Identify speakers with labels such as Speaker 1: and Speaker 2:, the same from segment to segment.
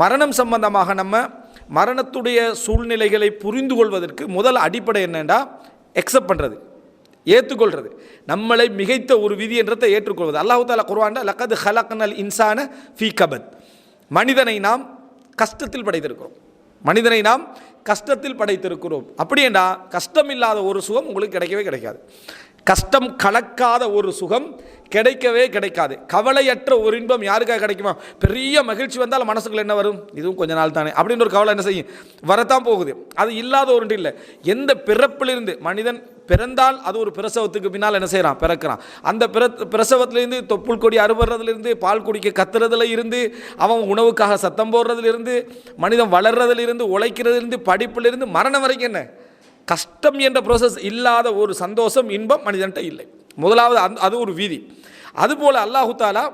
Speaker 1: மரணம் சம்பந்தமாக நம்ம மரணத்துடைய சூழ்நிலைகளை புரிந்து கொள்வதற்கு முதல் அடிப்படை என்னென்னா எக்ஸப்ட் பண்ணுறது ஏற்றுக்கொள்கிறது நம்மளை மிகைத்த ஒரு விதி என்றதை ஏற்றுக்கொள்வது. அல்லாஹு தாலா குர்வான்ல லக்கது ஹலக்னல் இன்சான ஃபீ கபத். மனிதனை நாம் கஷ்டத்தில் படைத்திருக்கிறோம். மனிதனை நாம் கஷ்டத்தில் படைத்திருக்கிறோம். அப்படியேண்டா? கஷ்டம் இல்லாத ஒரு சுகம் உங்களுக்கு கிடைக்கவே கிடைக்காது. கஷ்டம் கலக்காத ஒரு சுகம் கிடைக்கவே கிடைக்காது. கவலையற்ற ஒரு இன்பம் யாருக்காக கிடைக்குமா? பெரிய மகிழ்ச்சி வந்தால் மனசுக்குள்ள என்ன வரும்? இதுவும் கொஞ்ச நாள் தானே. அப்படின்னு ஒரு கவலை என்ன செய்யும்? வரத்தான் போகுது. அது இல்லாத ஒன்று இல்லை. எந்த பிறப்பிலிருந்து மனிதன் பிறந்தால் அது ஒரு பிரசவத்துக்கு பின்னால் என்ன செய்கிறான் பிறக்கிறான். அந்த பிற பிரசவத்திலேருந்து தொப்புள் கொடி அறுபடுறதுலேருந்து பால் குடிக்க கத்துறதுல இருந்து அவன் உணவுக்காக சத்தம் போடுறதுலேருந்து மனிதன் வளர்றதுலேருந்து உழைக்கிறதுலேருந்து படிப்புலேருந்து மரணம் வரைக்கும் என்ன? கஷ்டம் என்ற ப்ரோசஸ் இல்லாத ஒரு சந்தோஷம் இன்பம் மனிதன்ட்ட இல்லை. முதலாவது அந் அது ஒரு வீதி. அதுபோல் அல்லாஹு தாலா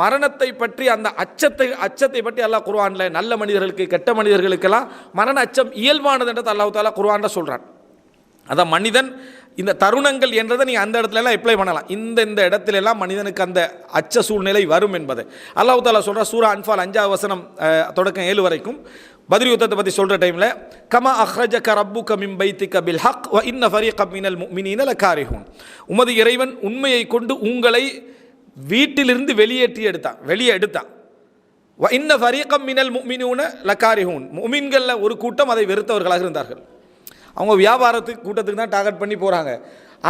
Speaker 1: மரணத்தை பற்றி அந்த அச்சத்தை அச்சத்தை பற்றி அல்லாஹ் குர்ஆன்ல நல்ல மனிதர்களுக்கு கெட்ட மனிதர்களுக்கெல்லாம் மரண அச்சம் இயல்பானது என்றது அல்லாஹு தாலா குர்ஆன்ல சொல்கிறான் அதான் மனிதன் இந்த தருணங்கள் என்றதை நீங்கள் அந்த இடத்துலலாம் எப்ளை அப்ளை பண்ணலாம். இந்த இந்த இடத்துல எல்லாம் மனிதனுக்கு அந்த அச்ச சூழ்நிலை வரும் என்பது. அல்லாஹ் தாலா சொல்கிற சூரா அன்ஃபால் அஞ்சாவது வசனம் தொடக்கம் ஏழு வரைக்கும் பதிரி யுத்தத்தை பற்றி சொல்கிற டைமில் கமா அஹ்ரஜ கரப்பு கமிம் பைத்தி கபில் ஹக் வ இன்ன ஃபரி கமினல் மினினல காரிஹூன் உமது இறைவன் உண்மையை கொண்டு உங்களை வீட்டிலிருந்து வெளியேற்றி எடுத்தான் வெளியே எடுத்தான். வ இன்ன ஃபரீகம் மினல் மினூன லக்காரிஹூன் முஃமின்களில் ஒரு கூட்டம் அதை வெறுத்தவர்களாக இருந்தார்கள். அவங்க வியாபாரத்துக்கு கூட்டத்துக்கு தான் டார்கெட் பண்ணி போகிறாங்க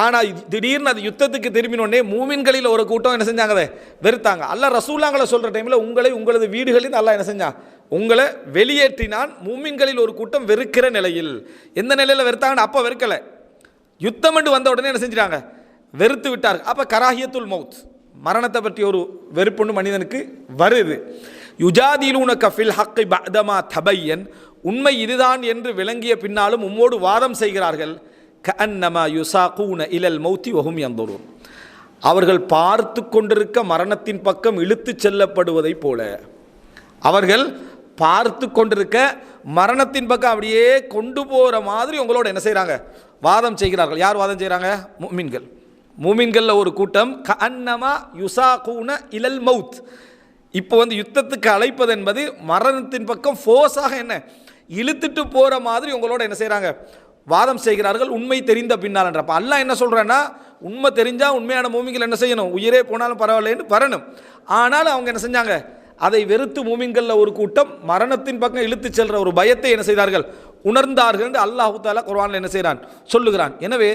Speaker 1: ஆனால் திடீர்னு அது யுத்தத்துக்கு திரும்பினோடனே மூமின்களில் ஒரு கூட்டம் என்ன செஞ்சாங்க அதை வெறுத்தாங்க. அல்ல ரசூலாங்களை சொல்கிற டைமில் உங்களை உங்களது வீடுகளில் நல்லா என்ன செஞ்சான்? உங்களை வெளியேற்றினான் மூமின்களில் ஒரு கூட்டம் வெறுக்கிற நிலையில். எந்த நிலையில் வெறுத்தாங்கன்னு அப்போ வெறுக்கலை. யுத்தம் என்று வந்த உடனே என்ன செஞ்சிட்டாங்க? வெறுத்து விட்டார் அப்போ கராஹியத்துல் மவுத் மரணத்தை பற்றி ஒரு வெறுப்புன்னு மனிதனுக்கு வருது. யுஜாதிலூன கஃபில் ஹக்கை பதமா தபையன் உண்மை இதுதான் என்று விளங்கிய பின்னாலும் உம்மோடு வாதம் செய்கிறார்கள். கஅன்னமா யுசாகூன இலல் மௌத்தி ஒகும் யந்தூரூன் அவர்கள் பார்த்து கொண்டிருக்க மரணத்தின் பக்கம் இழுத்துச் செல்லப்படுவதைப் போல. அவர்கள் பார்த்து கொண்டிருக்க மரணத்தின் பக்கம் அப்படியே கொண்டு போகிற மாதிரி உங்களோட என்ன செய்கிறாங்க வாதம் செய்கிறார்கள். யார் வாதம் செய்கிறாங்க முமின்கள். மூமின்களில் ஒரு கூட்டம் க அன்னமா யுசாகூன இலல் மவுத் இப்போ வந்து யுத்தத்துக்கு அழைப்பது என்பது மரணத்தின் பக்கம் ஃபோர்ஸாக என்ன? இழுத்துட்டு போகிற மாதிரி உங்களோட என்ன செய்கிறாங்க வாதம் செய்கிறார்கள் உண்மை தெரிந்த பின்னால் அப்போ என்ன சொல்கிறேன்னா உண்மை தெரிஞ்சால் உண்மையான மூமிங்கள் என்ன செய்யணும்? உயிரே போனாலும் பரவாயில்லைன்னு வரணும். ஆனால் அவங்க என்ன செஞ்சாங்க? அதை வெறுத்து மூமிங்களில் ஒரு கூட்டம் மரணத்தின் பக்கம் இழுத்துச் செல்கிற ஒரு பயத்தை என்ன செய்தார்கள்? உணர்ந்தார்கள் என்று அல்லாஹு தாலா குர்வானில் என்ன செய்கிறான் சொல்லுகிறான். எனவே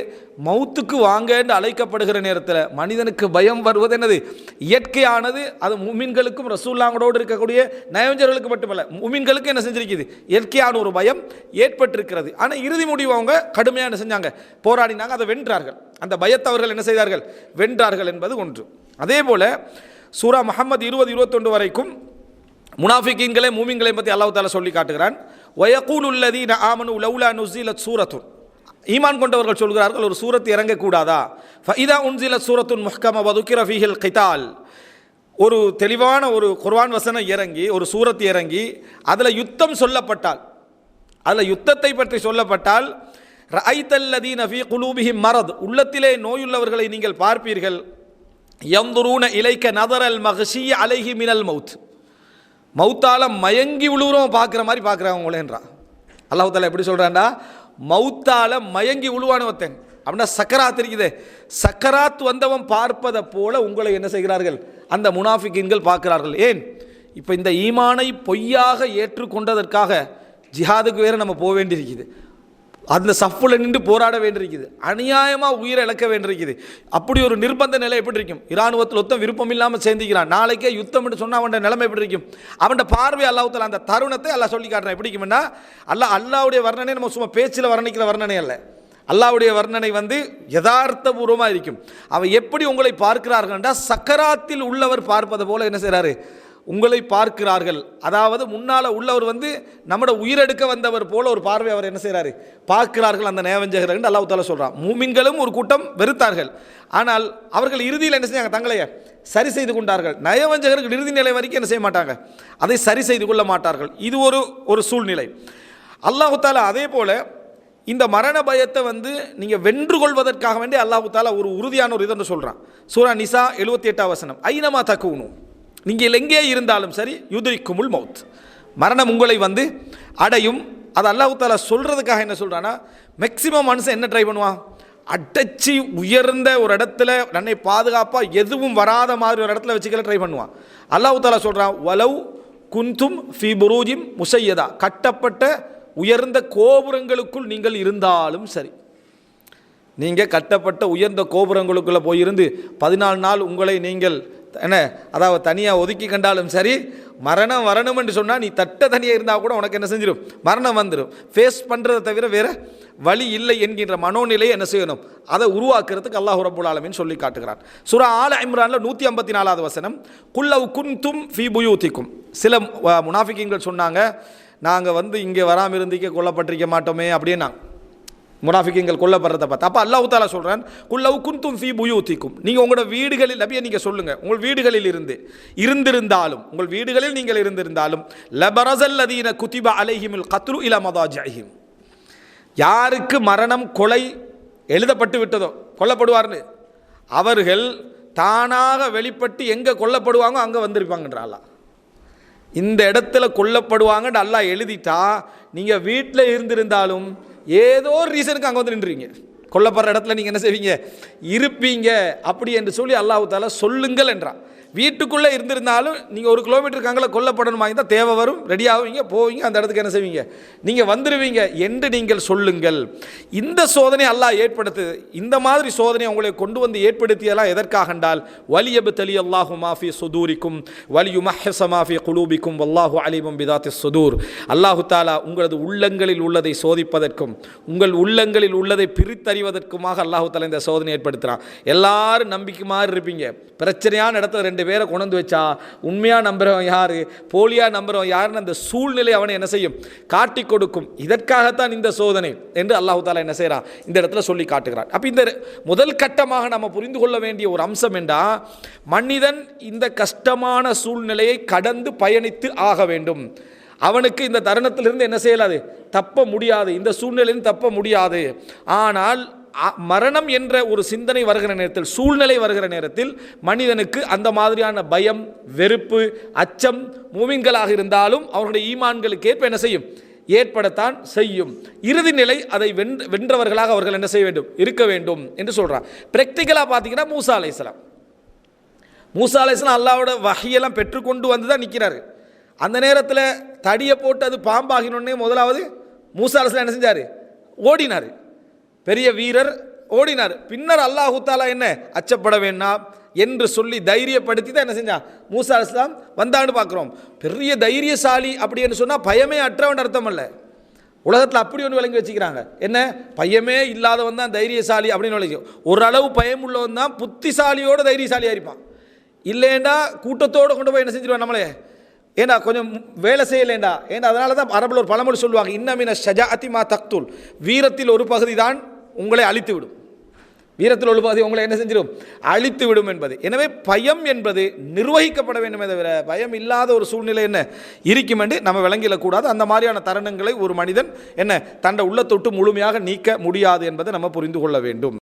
Speaker 1: மௌத்துக்கு வாங்க என்று அழைக்கப்படுகிற நேரத்தில் மனிதனுக்கு பயம் வருவது என்னது? இயற்கையானது அது மூமின்களுக்கும் ரசூல்லாங்களோடு இருக்கக்கூடிய நயவஞ்சர்களுக்கு மட்டுமல்ல மூமின்களுக்கு என்ன செஞ்சிருக்குது? இயற்கையான ஒரு பயம் ஏற்பட்டிருக்கிறது. ஆனால் இறுதி முடிவு அவங்க கடுமையாக என்ன செஞ்சாங்க? போராடினாங்க அதை வென்றார்கள். அந்த பயத்தை அவர்கள் என்ன செய்தார்கள்? வென்றார்கள் என்பது ஒன்று. அதே போல் சூரா முகமது இருபது இருபத்தொன்று வரைக்கும் முனாஃபிக்கீன்களே மூமிங்களையும் பற்றி அல்லாஹ் தாலா சொல்லி காட்டுகிறான். வயக்கூல் ஆமனு லவுலா நுசிலத் சூரத்துன். ஈமான் கொண்டவர்கள் சொல்கிறார்கள் ஒரு சூரத் இறங்கக்கூடாதா? ஃபைதா உன்சிலத் சூரத்துன் முஹ்கம வதுக்கிர ஃபீஹில் ஒரு தெளிவான ஒரு குர்வான் வசனம் இறங்கி ஒரு சூரத் இறங்கி அதில் யுத்தம் சொல்லப்பட்டால் அதில் யுத்தத்தை பற்றி சொல்லப்பட்டால் ரஐத்தல்லதீன ஃபீ குலூபிஹி மரத் உள்ளத்திலே நோயுள்ளவர்களை நீங்கள் பார்ப்பீர்கள். எந்துரூன இலைக்க நதரல் மகஷி அலைஹி மினல் மவுத் மௌத்தால மயங்கி விழுவுறோம் பார்க்குற மாதிரி பார்க்குறாங்க உங்களேன்றா அல்லாஹால எப்படி சொல்கிறான்டா மௌத்தால மயங்கி விழுவான ஒருத்தன். அப்படின்னா சக்கராத் இருக்குது சக்கராத் வந்தவன் பார்ப்பதை போல உங்களை என்ன செய்கிறார்கள்? அந்த முனாஃபிகின்கள் பார்க்கிறார்கள். ஏன்? இப்போ இந்த ஈமானை பொய்யாக ஏற்றுக்கொண்டதற்காக ஜிஹாதுக்கு வேறு நம்ம போக வேண்டியிருக்குது. அந்த சஃப்பில் நின்று போராட வேண்டியிருக்குது. அநியாயமாக உயிரை இழக்க வேண்டியிருக்குது. அப்படி ஒரு நிர்பந்த நிலை எப்படி இருக்கும்? இராணுவத்தில் ஒத்தம் விருப்பம் இல்லாமல் சேர்ந்திக்கிறான் நாளைக்கே யுத்தம் என்று சொன்னால் அவன் நிலைமை எப்படி இருக்கும்? அவன் பார்வை அல்லாஹத்தில் அந்த தருணத்தை எல்லாம் சொல்லி காட்டுறான். எப்படி இருக்கும்னா அல்லாஹ் அல்லாவுடைய வர்ணனை நம்ம சும்மா பேச்சில் வர்ணிக்கிற வர்ணனை அல்ல. அல்லாவுடைய வர்ணனை வந்து யதார்த்தபூர்வமாக இருக்கும். அவன் எப்படி உங்களை பார்க்கிறார்கள்டா சக்கராத்தில் உள்ளவர் பார்ப்பது போல என்ன செய்கிறாரு உங்களை பார்க்கிறார்கள். அதாவது முன்னால் உள்ளவர் வந்து நம்மட உயிரெடுக்க வந்தவர் போல ஒரு பார்வை அவர் என்ன செய்கிறாரு பார்க்கிறார்கள் அந்த நேவஞ்சகர்கள் என்று அல்லாஹ் தாலா சொல்கிறான் மூமின்களும் ஒரு கூட்டம் வெறுத்தார்கள். ஆனால் அவர்கள் இறுதியில் என்ன செஞ்சாங்க? தங்களைய சரி செய்து கொண்டார்கள். நயவஞ்சகர்கள் இறுதி நிலை வரைக்கும் என்ன செய்ய மாட்டாங்க? அதை சரி செய்து கொள்ள மாட்டார்கள். இது ஒரு ஒரு சூழ்நிலை. அல்லாஹு தாலா அதே போல் இந்த மரண பயத்தை வந்து நீங்கள் வென்று கொள்வதற்காக வேண்டி அல்லாஹு தாலா ஒரு உறுதியான ஒரு இதுன்னு சொல்கிறான் சூரா நிசா எழுபத்தி எட்டாம் வசனம். ஐனமா தக்குவணும் நீங்கள் எங்கே இருந்தாலும் சரி யுதிரிக்குமுள் மவுத் மரணம் உங்களை வந்து அடையும். அது அல்லாஹ் தாலா சொல்கிறதுக்காக என்ன சொல்கிறான்னா மேக்சிமம் மனுஷன் என்ன ட்ரை பண்ணுவான்? அடைச்சி உயர்ந்த ஒரு இடத்துல தன்னை பாதுகாப்பாக எதுவும் வராத மாதிரி ஒரு இடத்துல வச்சுக்கல ட்ரை பண்ணுவான். அல்லாஹ் தாலா சொல்கிறான் வலவ் குந்தும் ஃபி புரூஜிம் முசையதா. கட்டப்பட்ட உயர்ந்த கோபுரங்களுக்குள் நீங்கள் இருந்தாலும் சரி. நீங்கள் கட்டப்பட்ட உயர்ந்த கோபுரங்களுக்குள்ளே போயிருந்து பதினாலு நாள் உங்களை நீங்கள் என்ன அதாவது தனியாக ஒதுக்கி கண்டாலும் சரி மரணம் வரணும் என்று சொன்னால் நீ தட்ட தனியாக இருந்தால் கூட உனக்கு என்ன செஞ்சிடும் மரணம் வந்துடும் ஃபேஸ் பண்ணுறதை தவிர வேறு வழி இல்லை என்கின்ற மனோநிலையை என்ன செய்யணும்? அதை உருவாக்குறதுக்கு அல்லாஹ் ரபுல் ஆலமின்னு சொல்லி காட்டுகிறான். சுரா ஆல இம்ரானில் நூற்றி ஐம்பத்தி நாலாவது வசனம் குல்லவ் குன்தும் ஃபி புயூத்திக்கும். சில முனாஃபிக்கிங்கள் முனாஃபிக்கீன்கள் சொன்னாங்க நாங்கள் வந்து இங்கே வராமல் இருந்திக்க கொல்லப்பட்டிருக்க மாட்டோமே அப்படின்னா முனாஃபிக்கீங்கள் கொல்லப்படுறத பார்த்து. அப்போ அல்லாஹ் தாலா சொல்கிறான் குல்லவு குந்தும் ஃபி புயூத்திக்கும். நீங்கள் உங்களோட வீடுகளில் அப்படியே நீங்கள் சொல்லுங்கள் உங்கள் வீடுகளில் இருந்து இருந்திருந்தாலும் உங்கள் வீடுகளில் நீங்கள் இருந்திருந்தாலும் லபரசல்லதீன குதிப அலைஹிமில் கத்ரு இல மதாஜிம் யாருக்கு மரணம் கொலை எழுதப்பட்டு விட்டதோ கொல்லப்படுவார்னு? அவர்கள் தானாக வெளிப்பட்டு எங்கே கொல்லப்படுவாங்க அங்கே வந்திருப்பாங்கன்ற அல்லாஹ். இந்த இடத்துல கொல்லப்படுவாங்கன்னு அல்லாஹ் எழுதிட்டா நீங்கள் வீட்டில் இருந்திருந்தாலும் ஏதோ ஒரு ரீசனுக்கு அங்கே வந்து நின்றுவீங்க கொல்லப்படுற இடத்துல நீங்கள் என்ன செய்வீங்க? இருப்பீங்க. அப்படி என்று சொல்லி அல்லாஹு தாலா சொல்லுங்கள் என்றான். வீட்டுக்குள்ளே இருந்திருந்தாலும் நீங்கள் ஒரு கிலோமீட்டருக்கு அங்கே கொல்லப்படணுமா இருந்தால் தேவை வரும் ரெடி ஆகுவீங்க போவீங்க அந்த இடத்துக்கு என்ன செய்வீங்க? நீங்கள் வந்துடுவீங்க என்று நீங்கள் சொல்லுங்கள். இந்த சோதனை அல்லாஹ் ஏற்படுத்து இந்த மாதிரி சோதனை உங்களை கொண்டு வந்து ஏற்படுத்தியெல்லாம் எதற்காக என்றால் வலியபு தலி அல்லாஹு மாஃபி சுதூரிக்கும் வலியு மஹச மாஃபி குலூபிக்கும் வல்லாஹு அலிமம் பிதாத்தி சுதூர். அல்லாஹு தாலா உங்களது உள்ளங்களில் உள்ளதை சோதிப்பதற்கும் உங்கள் உள்ளங்களில் உள்ளதை பிரித்தறிவதற்குமாக அல்லாஹு தாலா இந்த சோதனை ஏற்படுத்துகிறான் எல்லாரும் நம்பிக்கை மாதிரி இருப்பீங்க. பிரச்சனையான இடத்துல ரெண்டு பேரை கொண்டு வச்சா உண்மையாக நம்புகிறவன் யார் போலியாக நம்புகிறவன் யாருன்னு அந்த சூழ்நிலை அவனை என்ன செய்யும்? காட்டி கொடுக்கும். இதற்காகத்தான் இந்த சோதனை என்று அல்லாஹு தாலா என்ன செய்கிறான் இந்த இடத்துல சொல்லி காட்டுகிறான். அப்போ இந்த முதல் கட்டமாக நம்ம புரிந்து கொள்ள வேண்டிய ஒரு அம்சம் என்றா மனிதன் இந்த கஷ்டமான சூழ்நிலையை கடந்து பயணித்து ஆக வேண்டும். அவனுக்கு இந்த தருணத்திலிருந்து என்ன செய்யலாது? தப்ப முடியாது. இந்த சூழ்நிலையிலும் தப்ப முடியாது. ஆனால் மரணம் என்ற ஒரு சிந்தனை வருகிற நேரத்தில் சூழ்நிலை வருகிற நேரத்தில் மனிதனுக்கு அந்த மாதிரியான பயம் வெறுப்பு அச்சம் மூமின்களாக இருந்தாலும் அவர்களுடைய ஈமான்களுக்கு ஏற்ப என்ன செய்யும்? ஏற்படத்தான் செய்யும். இறுதி நிலை அதை வென் வென்றவர்களாக அவர்கள் என்ன செய்ய வேண்டும்? இருக்க வேண்டும் என்று சொல்கிறார் ப்ராக்டிக்கலாக பார்த்தீங்கன்னா மூசா அலைஹிஸ்ஸலாம் மூசா அலைஹிஸ்ஸலாம் அல்லாவோட வகையெல்லாம் பெற்றுக்கொண்டு வந்து தான் நிற்கிறாரு அந்த நேரத்தில் தடியை போட்டு அது பாம்பாகினோடனே முதலாவது மூசா அலைஹிஸ்ஸலாம் என்ன செஞ்சார்? ஓடினார். பெரிய வீரர் ஓடினார். பின்னர் அல்லாஹு தாலா என்ன? அச்சப்பட வேண்டாம் என்று சொல்லி தைரியப்படுத்தி தான் என்ன செஞ்சான். மூசா அலைஹிஸ்ஸலாம் வந்தான்னு பார்க்குறோம். பெரிய தைரியசாலி அப்படின்னு சொன்னால் பயமே அற்றவன் அர்த்தம் அல்ல. உலகத்தில் அப்படி ஒன்று விளங்கி வச்சுக்கிறாங்க. என்ன? பையமே இல்லாதவன் தான் தைரியசாலி அப்படின்னு விளங்கி ஓரளவு பயம் உள்ளவன் தான் புத்திசாலியோட தைரியசாலியாக இருப்பான். இல்லைண்டா கூட்டத்தோடு கொண்டு போய் என்ன செஞ்சிருவான் நம்மளே? ஏண்டா கொஞ்சம் வேலை செய்யலேண்டா? ஏண்டா அதனால தான் அரபில் ஒரு பழமொழி சொல்லுவாங்க இன்னமின ஷஜா அதிமா தக்துல். வீரத்தில் ஒரு பகுதி தான் உங்களை அழித்து விடும். வீரத்தில் ஒரு உங்களை என்ன செஞ்சிடும் அழித்து விடும் என்பது. எனவே பயம் என்பது நிர்வகிக்கப்பட வேண்டுமே தவிர பயம் இல்லாத ஒரு சூழ்நிலை என்ன? இருக்கும் என்று நம்ம விளங்கிடக்கூடாது. அந்த மாதிரியான தருணங்களை ஒரு மனிதன் என்ன தன்னை உள்ளத்தொட்டு முழுமையாக நீக்க முடியாது என்பதை நம்ம புரிந்து கொள்ள வேண்டும்.